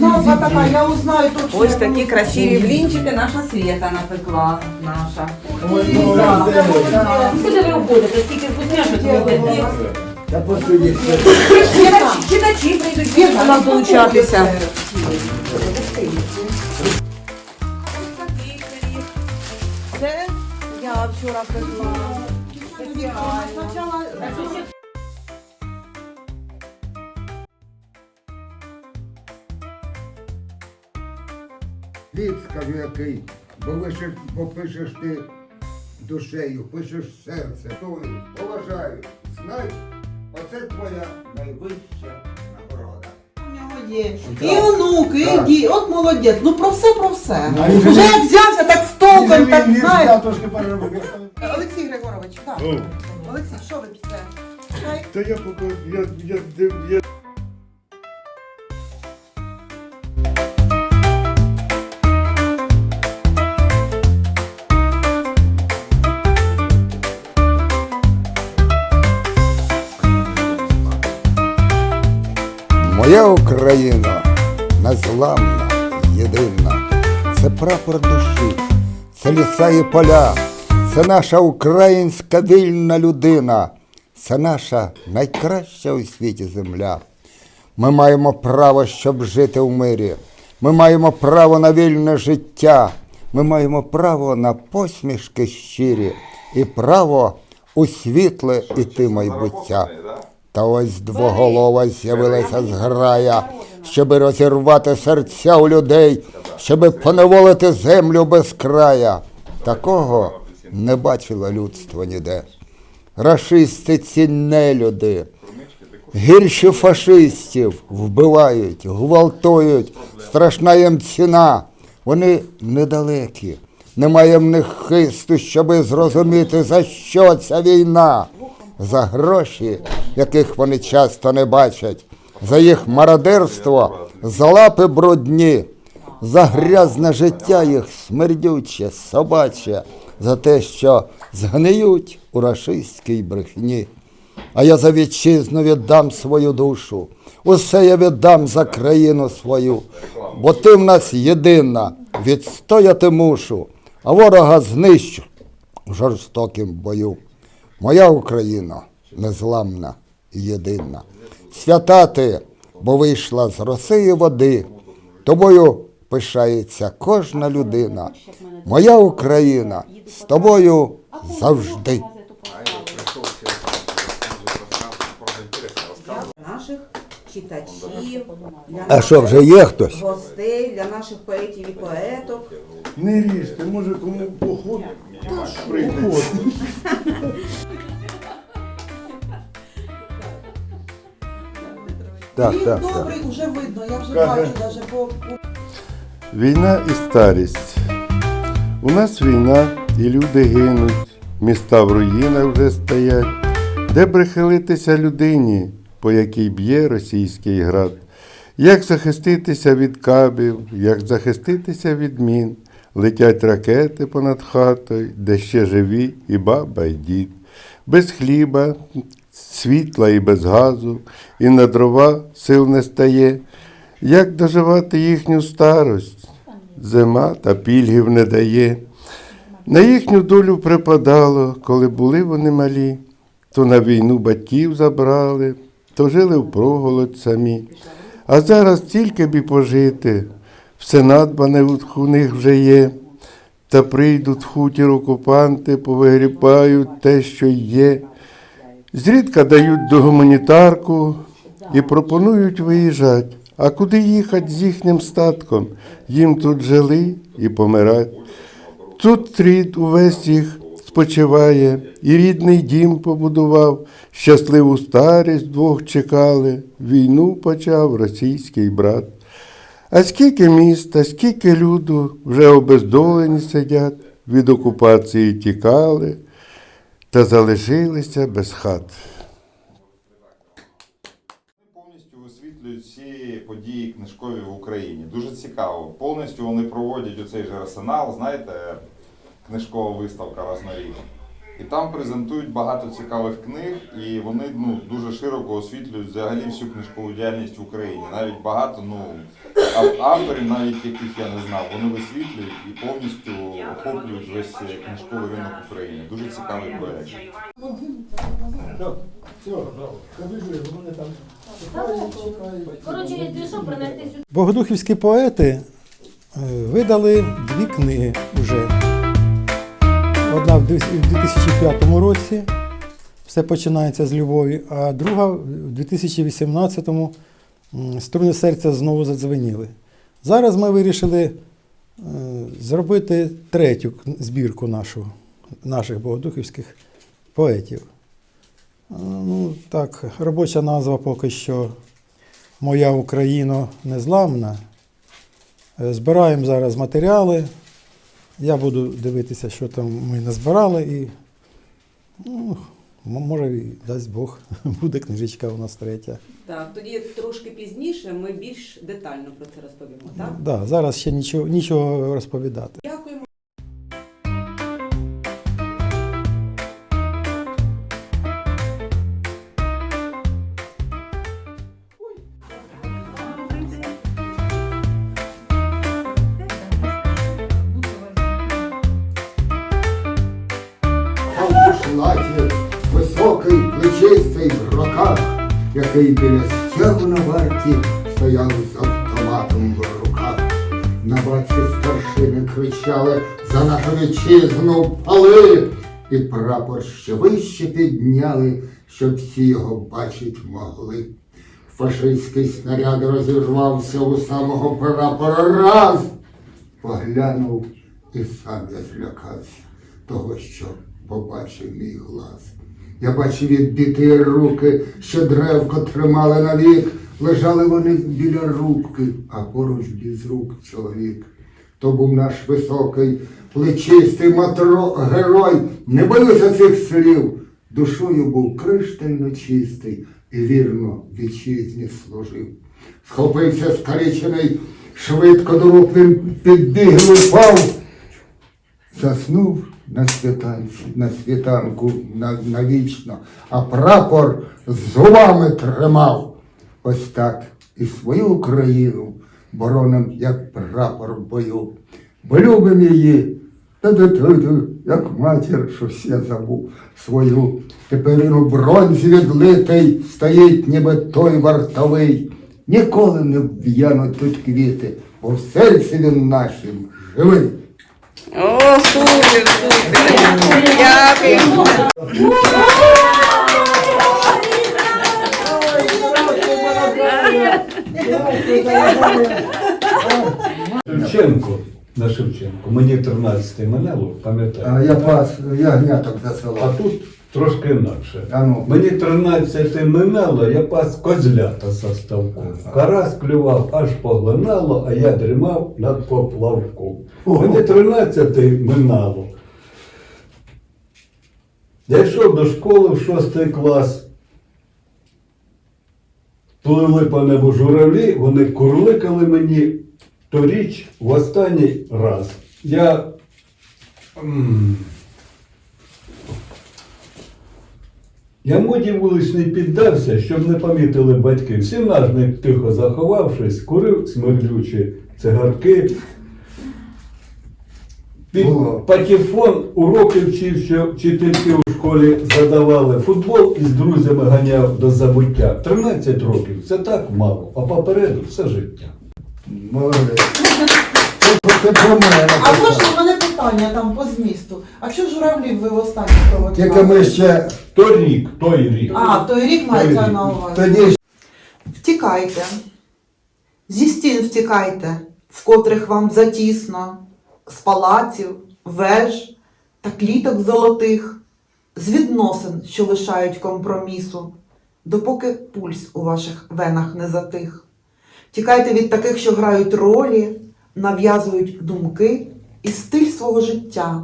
Назва така, я узнаю точно. Ось такі красиві блінчики наша Свєта напекла. Наша. Куди ви уходите? Скільки вкусняшок робите? Читачі, прийдуть до нас долучатися. Вчора прийшла. Спочатку Хліб скажу який, бо вишиш, бо пишеш ти душею, пишеш серце. Тою, поважаю, знай, оце твоя найвища є. І онуки, і Так. ді. От молодець. Ну про все, про все. А він же Вже як взявся, так толком, так знаєш. трошки переробив. Олексій Григорович, так. Олексій, що ви п'єте? Чай? Та я я Україна незламна, єдина. Це прапор душі, це ліса і поля, це наша українська вільна людина, це наша найкраща у світі земля. Ми маємо право, щоб жити в мирі. Ми маємо право на вільне життя. Ми маємо право на посмішки щирі і право у світле іти майбуття. Та ось двоголова з'явилася зграя, щоби розірвати серця у людей, щоби поневолити землю без края. Такого не бачило людство ніде. Рашисти ці нелюди, гірші фашистів вбивають, гвалтують, страшна їм ціна. Вони недалекі, немає в них хисту, щоби зрозуміти, за що ця війна. За гроші, яких вони часто не бачать, за їх мародерство, за лапи брудні, за грязне життя їх смердюче, собаче, за те, що згниють у рашистській брехні. А я за вітчизну віддам свою душу, усе я віддам за країну свою, бо ти в нас єдина, відстояти мушу, а ворога знищу в жорстокім бою. Моя Україна незламна єдина. Свята ти, бо вийшла з роси і води, тобою пишається кожна людина. Моя Україна з тобою завжди. Наших читачів, для А що, вже є хтось? гостей, для наших поетів і поеток. не ріжте, може кому поход прийде. Так, Він так, так. вже видно, я вже Каже. бачу даже по Війна і старість. У нас війна, і люди гинуть, міста в руїнах вже стоять. Де прихилитися людині, по якій б'є російський град? Як захиститися від кабів, як захиститися від мін? Летять ракети понад хатою, де ще живі і баба, і дід. Без хліба, світла і без газу, і на дрова сил не стає. Як доживати їхню старость? Зима та пільгів не дає. На їхню долю припадало, коли були вони малі, то на війну батьків забрали, то жили впроголодь самі. А зараз тільки б і пожити, все надбане у них вже є. Та прийдуть в хутір окупанти, повигрібають те, що є. Зрідка дають до гуманітарку і пропонують виїжджати. А куди їхати з їхнім статком? Їм тут жили і помирать. Тут рід увесь їх спочиває, і рідний дім побудував, щасливу старість двох чекали, війну почав російський брат. А скільки міста, скільки люду вже обездолені сидять, від окупації тікали та залишилися без хат. повністю висвітлюють всі події книжкові в Україні. Дуже цікаво. Повністю вони проводять оцей же арсенал, знаєте, книжкова виставка раз на рік. І там презентують багато цікавих книг, і вони ну, дуже широко освітлюють взагалі всю книжкову діяльність в Україні. Навіть багато ну, ав- авторів, навіть яких я не знав, вони висвітлюють і повністю охоплюють весь е, книжковий ринок України. Дуже цікавий проєкт. Коротше, якщо що, принести сюди. Богодухівські поети е, видали дві книги вже. Одна в 2005 році, все починається з любові, а друга в 2018-му м, струни серця знову задзвеніли. Зараз ми вирішили е, зробити третю збірку нашу, наших богодухівських поетів. Е, Ну, так, робоча назва поки що Моя Україна незламна. Е, Збираємо зараз матеріали. Я буду дивитися, що там ми назбирали, і ну, може, дасть Бог, буде книжечка у нас третя. Так, тоді трошки пізніше ми більш детально про це розповімо, так? Да, зараз ще нічого, нічого розповідати. Дякуємо. Плечистий який біля стягу на варті стояв з автоматом в руках. На баці старшини кричали за нашу вітчизну пали, і прапор ще вище підняли, щоб всі його бачить могли. Фашистський снаряд розірвався у самого прапора раз, поглянув і сам я злякався того, що побачив мій глаз. Я бачив відбиті руки, що древко тримали навік, лежали вони біля рубки, а поруч без рук чоловік. То був наш високий, плечистий матро, герой, не боюся цих слів. Душою був криштально чистий і вірно вітчизні служив. Схопився скалічений, швидко до рук він підбіг упав. Заснув на світанці, на світанку на- навічно, а прапор зубами тримав. Ось так і свою Україну бороним, як прапор в бою. Бо любим її, як матір, щось я забув свою. Тепер він у бронзі відлитий, стоїть, ніби той вартовий. Ніколи не в'януть тут квіти, бо в серці він нашим живий. О, супер, супер! Дякую! Шевченко на Шевченко. Мені 13 минуло, пам'ятаю. А я пас, я А засилав. тут трошки інакше. А ну. Мені 13 минало, я пас козлята за ставком. Карась клював, аж поглинало, а я дрімав над поплавком. Мені 13 минало. Я йшов до школи в 6 клас. Плили по небу журавлі, вони курликали мені торіч в останній раз. Я. Я моді вуличний піддався, щоб не помітили батьки. Сінажник, тихо заховавшись, курив смердючі цигарки. Під Було. патефон уроки вчив, що вчительки у школі задавали. Футбол із друзями ганяв до забуття. 13 років це так мало, а попереду все життя. Молодець. Це, про мене. А можна в мене питання там по змісту? А що журавлів ви останнє Тільки проводили? ми ще Той рік, той рік. А, той рік мається на увазі. тоді Втікайте. Зі стін втікайте, в котрих вам затісно, з палаців, веж та кліток золотих, з відносин, що лишають компромісу, допоки пульс у ваших венах не затих. Тікайте від таких, що грають ролі, нав'язують думки і стиль свого життя.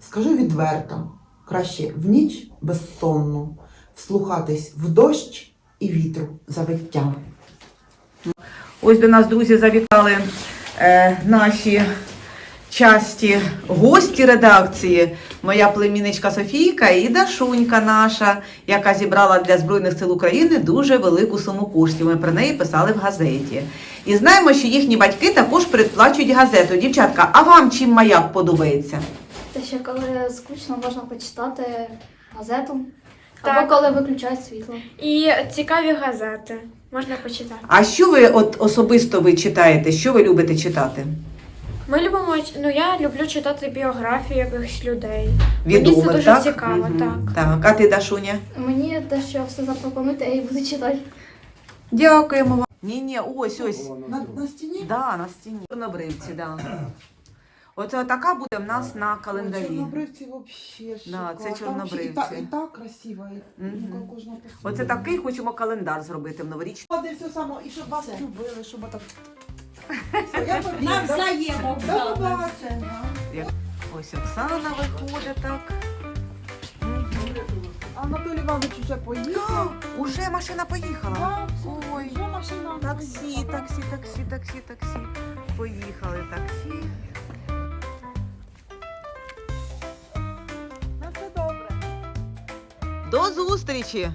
Скажу відверто, краще в ніч безсонну вслухатись в дощ і вітру завиття. Ось до нас, друзі, завітали е, наші часті гості редакції, моя племінничка Софійка і Дашунька наша, яка зібрала для Збройних сил України дуже велику суму коштів. Ми про неї писали в газеті. І знаємо, що їхні батьки також передплачують газету. Дівчатка, а вам чим маяк подобається? Те, що коли скучно можна почитати газету, Так. або коли виключають світло. І цікаві газети можна почитати. А що ви от особисто ви читаєте? Що ви любите читати? Ми любимо, ну я люблю читати біографії якихось людей. Мені Відомих, це дуже так? цікаво, Мгм. так. Так, а ти, Дашуня? Мені те, що все запропонуєте, я і буду читати. Дякуємо вам. Ні, ні, ось ось. На, на стіні? Да, на стіні. Чорнобривці, да. Оце така буде в нас на календарі. Чорнобривці взагалі Да, це чорнобривці. І так, і так красиво. І, Мгм. ну, кожна по-своєму. Оце такий хочемо календар зробити в новорічний. Ладно, все само, і щоб вас любили, щоб так. До побачення. Ось Оксана виходить так. Анатолій Іванович вже поїхав. Уже машина поїхала. Ой. Таксі, таксі, таксі, таксі, таксі. Поїхали таксі. На все добре. До зустрічі!